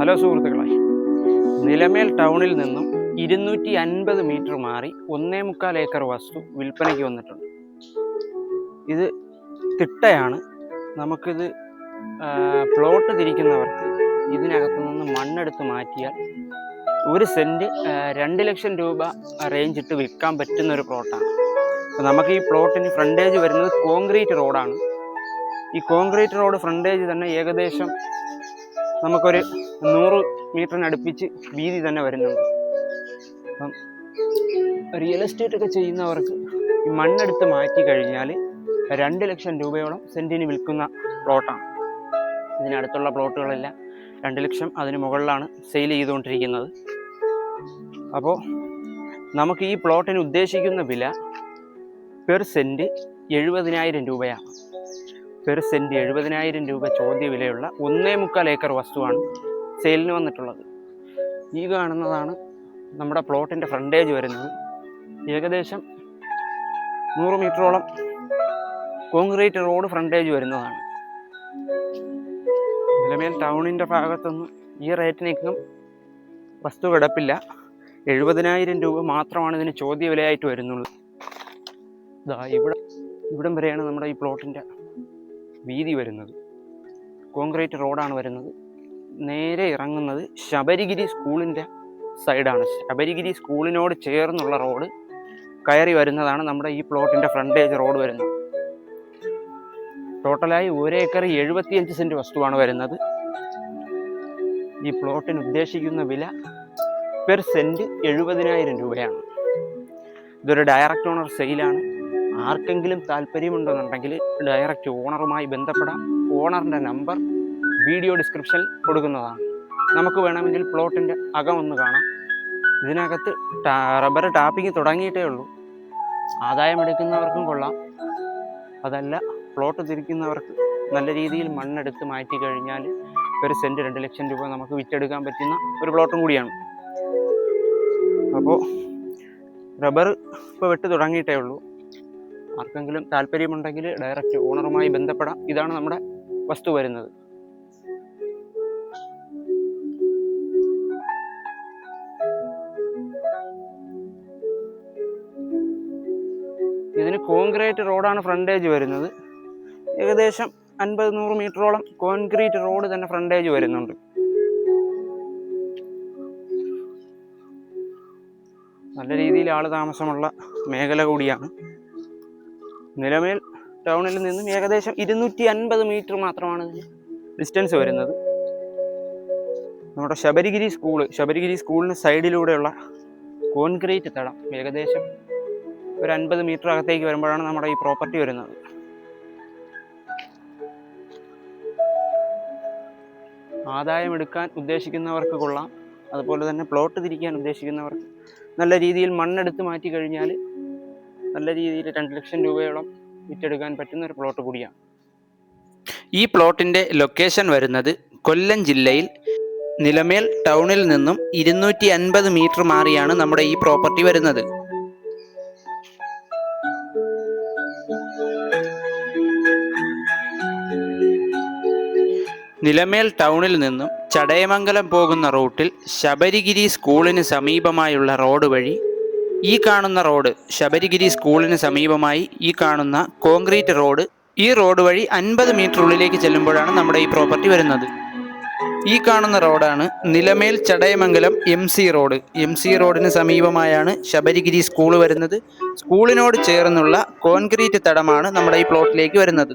Hello സുഹൃത്തുക്കളെ. നിലമേൽ ടൗണിൽ നിന്നും ഇരുന്നൂറ്റി അൻപത് മീറ്റർ മാറി ഒന്നേ മുക്കാൽ ഏക്കർ വസ്തു വിൽപ്പനയ്ക്ക് വന്നിട്ടുണ്ട്. ഇത് തിട്ടയാണ്. നമുക്കിത് പ്ലോട്ട് തിരിക്കുന്നവർക്ക് ഇതിനകത്തു നിന്ന് മണ്ണെടുത്ത് മാറ്റിയാൽ ഒരു സെന്റ് രണ്ട് ലക്ഷം രൂപ റേഞ്ച് ഇട്ട് വിൽക്കാൻ പറ്റുന്ന ഒരു പ്ലോട്ടാണ്. അപ്പോൾ നമുക്ക് ഈ പ്ലോട്ടിന് ഫ്രണ്ടേജ് വരുന്നത് കോൺക്രീറ്റ് റോഡാണ് ഈ കോൺക്രീറ്റ് റോഡ് ഫ്രണ്ടേജ് തന്നെ ഏകദേശം നമുക്കൊരു നൂറ് മീറ്ററിന് അടുപ്പിച്ച് വീതി തന്നെ വരുന്നുണ്ട്. അപ്പം റിയൽ എസ്റ്റേറ്റ് ഒക്കെ ചെയ്യുന്നവർക്ക് ഈ മണ്ണെടുത്ത് മാറ്റി കഴിഞ്ഞാൽ രണ്ട് ലക്ഷം രൂപയോളം സെന്റിന് വിൽക്കുന്ന പ്ലോട്ടാണ്. ഇതിനടുത്തുള്ള പ്ലോട്ടുകളെല്ലാം രണ്ട് ലക്ഷം അതിന് മുകളിലാണ് സെയിൽ ചെയ്തുകൊണ്ടിരിക്കുന്നത്. അപ്പോൾ നമുക്ക് ഈ പ്ലോട്ടിന് ഉദ്ദേശിക്കുന്ന വില പെർ സെന്റ് എഴുപതിനായിരം രൂപയാണ്. പെർ സെന്റ് എഴുപതിനായിരം രൂപ ചോദ്യ വിലയുള്ള ഒന്നേ മുക്കാൽ ഏക്കർ വസ്തുവാണ് സെയിലിന് വന്നിട്ടുള്ളത്. ഈ കാണുന്നതാണ് നമ്മുടെ പ്ലോട്ടിന്റെ ഫ്രണ്ടേജ് വരുന്നത്. ഏകദേശം നൂറ് മീറ്ററോളം കോൺക്രീറ്റ് റോഡ് ഫ്രണ്ടേജ് വരുന്നതാണ്. നിലമേൽ ടൗണിന്റെ ഭാഗത്തൊന്നും ഈ റേറ്റിനേക്കും വസ്തു കിടപ്പില്ല. എഴുപതിനായിരം രൂപ മാത്രമാണ് ഇതിന് ചോദ്യ വിലയായിട്ട് വരുന്നുള്ളൂ ഇതാ ഇവിടെ ഇവിടം വരെയാണ് നമ്മുടെ ഈ പ്ലോട്ടിന്റെ വീതി വരുന്നത്. കോൺക്രീറ്റ് റോഡാണ് വരുന്നത്. നേരെ ഇറങ്ങുന്നത് ശബരിഗിരി സ്കൂളിന്റെ സൈഡാണ്. ശബരിഗിരി സ്കൂളിനോട് ചേർന്നുള്ള റോഡ് കയറി വരുന്നതാണ് നമ്മുടെ ഈ പ്ലോട്ടിന്റെ ഫ്രണ്ടേജ് റോഡ് വരുന്നത്. ടോട്ടലായി ഒരേക്കർ എഴുപത്തിയഞ്ച് സെന്റ് വസ്തുവാണ് വരുന്നത്. ഈ പ്ലോട്ടിന് ഉദ്ദേശിക്കുന്ന വില പെർ സെന്റ് എഴുപതിനായിരം രൂപയാണ്. ഇതൊരു ഡയറക്റ്റ് ഓണർ സെയിലാണ് ആർക്കെങ്കിലും താല്പര്യമുണ്ടെന്നുണ്ടെങ്കിൽ ഡയറക്റ്റ് ഓണറുമായി ബന്ധപ്പെടാം. ഓണറിന്റെ നമ്പർ വീഡിയോ ഡിസ്ക്രിപ്ഷനിൽ കൊടുക്കുന്നതാണ്. നമുക്ക് വേണമെങ്കിൽ പ്ലോട്ടിന്റെ അകം ഒന്ന് കാണാം. ഇതിനകത്ത് റബ്ബർ ടാപ്പിങ് തുടങ്ങിയിട്ടേ ഉള്ളൂ. ആദായം എടുക്കുന്നവർക്കും കൊള്ളാം. അതല്ല പ്ലോട്ട് തിരിക്കുന്നവർക്ക് നല്ല രീതിയിൽ മണ്ണെടുത്ത് മാറ്റി കഴിഞ്ഞാൽ ഒരു സെന്റ് രണ്ട് ലക്ഷം രൂപ നമുക്ക് വിറ്റെടുക്കാൻ പറ്റുന്ന ഒരു പ്ലോട്ടും കൂടിയാണ്. അപ്പോൾ റബ്ബർ ഇപ്പോൾ വെട്ട് തുടങ്ങിയിട്ടേ ഉള്ളൂ. ആർക്കെങ്കിലും താല്പര്യമുണ്ടെങ്കിൽ ഡയറക്റ്റ് ഓണറുമായി ബന്ധപ്പെടാം. ഇതാണ് നമ്മുടെ വസ്തു വരുന്നത്. ഇതിന് കോൺക്രീറ്റ് റോഡാണ് ഫ്രണ്ടേജ് വരുന്നത്. ഏകദേശം അൻപത് നൂറ് മീറ്ററോളം കോൺക്രീറ്റ് റോഡ് തന്നെ ഫ്രണ്ടേജ് വരുന്നുണ്ട്. നല്ല രീതിയിൽ ആൾ താമസമുള്ള മേഖല കൂടിയാണ്. നിലമേൽ ടൗണിൽ നിന്നും ഏകദേശം ഇരുന്നൂറ്റി അൻപത് മീറ്റർ മാത്രമാണ് ഡിസ്റ്റൻസ് വരുന്നത്. നമ്മുടെ ശബരിഗിരി സ്കൂൾ ശബരിഗിരി സ്കൂളിന് സൈഡിലൂടെയുള്ള കോൺക്രീറ്റ് തടം ഏകദേശം ഒരു അൻപത് മീറ്റർ അകത്തേക്ക് വരുമ്പോഴാണ് നമ്മുടെ ഈ പ്രോപ്പർട്ടി വരുന്നത്. ആദായം എടുക്കാൻ ഉദ്ദേശിക്കുന്നവർക്ക് കൊള്ളാം. അതുപോലെ തന്നെ പ്ലോട്ട് തിരിക്കാൻ ഉദ്ദേശിക്കുന്നവർക്ക്. നല്ല രീതിയിൽ മണ്ണെടുത്ത് മാറ്റി കഴിഞ്ഞാൽ നല്ല രീതിയിൽ രണ്ട് ലക്ഷം രൂപയോളം വിറ്റെടുക്കാൻ പറ്റുന്ന ഒരു പ്ലോട്ട് കൂടിയാണ്. ഈ പ്ലോട്ടിന്റെ ലൊക്കേഷൻ വരുന്നത് കൊല്ലം ജില്ലയിൽ നിലമേൽ ടൗണിൽ നിന്നും ഇരുന്നൂറ്റി അൻപത് മീറ്റർ മാറിയാണ് നമ്മുടെ ഈ പ്രോപ്പർട്ടി വരുന്നത്. നിലമേൽ ടൗണിൽ നിന്നും ചടയമംഗലം പോകുന്ന റൂട്ടിൽ ശബരിഗിരി സ്കൂളിന് സമീപമായുള്ള റോഡ് വഴി ഈ കാണുന്ന റോഡ് ശബരിഗിരി സ്കൂളിന് സമീപമായി ഈ കാണുന്ന കോൺക്രീറ്റ് റോഡ് ഈ റോഡ് വഴി അൻപത് മീറ്റർ ഉള്ളിലേക്ക് ചെല്ലുമ്പോഴാണ് നമ്മുടെ ഈ പ്രോപ്പർട്ടി വരുന്നത്. ഈ കാണുന്ന റോഡാണ് Nilamel Chadayamangalam M C road. M C റോഡിന് സമീപമായാണ് ശബരിഗിരി സ്കൂൾ വരുന്നത്. സ്കൂളിനോട് ചേർന്നുള്ള കോൺക്രീറ്റ് തടമാണ് നമ്മുടെ ഈ പ്ലോട്ടിലേക്ക് വരുന്നത്.